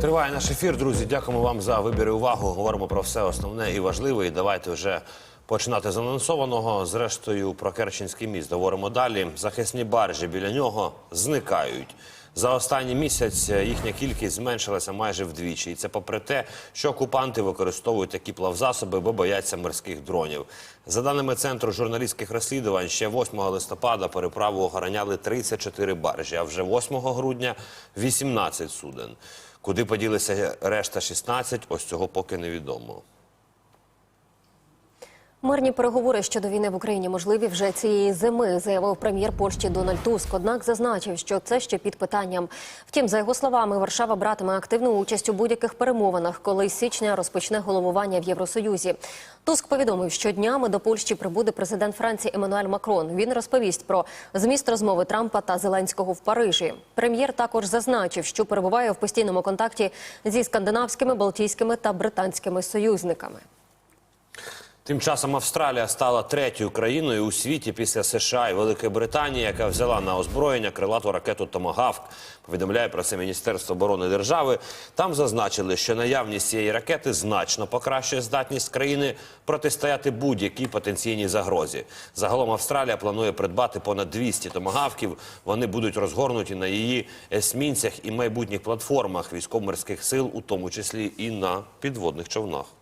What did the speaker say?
Триває наш ефір, друзі. Дякуємо вам за вибір і увагу. Говоримо про все основне і важливе. І давайте вже починати з анонсованого. Зрештою, про Керченський міст говоримо далі. Захисні баржі біля нього зникають. За останній місяць їхня кількість зменшилася майже вдвічі. І це попри те, що окупанти використовують такі плавзасоби, бо бояться морських дронів. За даними центру журналістських розслідувань, ще 8 листопада переправу охороняли 34 баржі, а вже 8 грудня 18 суден. Куди поділися решта 16, ось цього поки невідомо. Мирні переговори щодо війни в Україні можливі вже цієї зими, заявив прем'єр Польщі Дональд Туск. Однак зазначив, що це ще під питанням. Втім, за його словами, Варшава братиме активну участь у будь-яких перемовинах, коли з січня розпочне головування в Євросоюзі. Туск повідомив, що днями до Польщі прибуде президент Франції Еммануель Макрон. Він розповість про зміст розмови Трампа та Зеленського в Парижі. Прем'єр також зазначив, що перебуває в постійному контакті зі скандинавськими, балтійськими та британськими союзниками. Тим часом Австралія стала третьою країною у світі після США і Великої Британії, яка взяла на озброєння крилату ракету Томагавк. Повідомляє про це Міністерство оборони держави. Там зазначили, що наявність цієї ракети значно покращує здатність країни протистояти будь-якій потенційній загрозі. Загалом Австралія планує придбати понад 200 томагавків. Вони будуть розгорнуті на її есмінцях і майбутніх платформах військово-морських сил, у тому числі і на підводних човнах.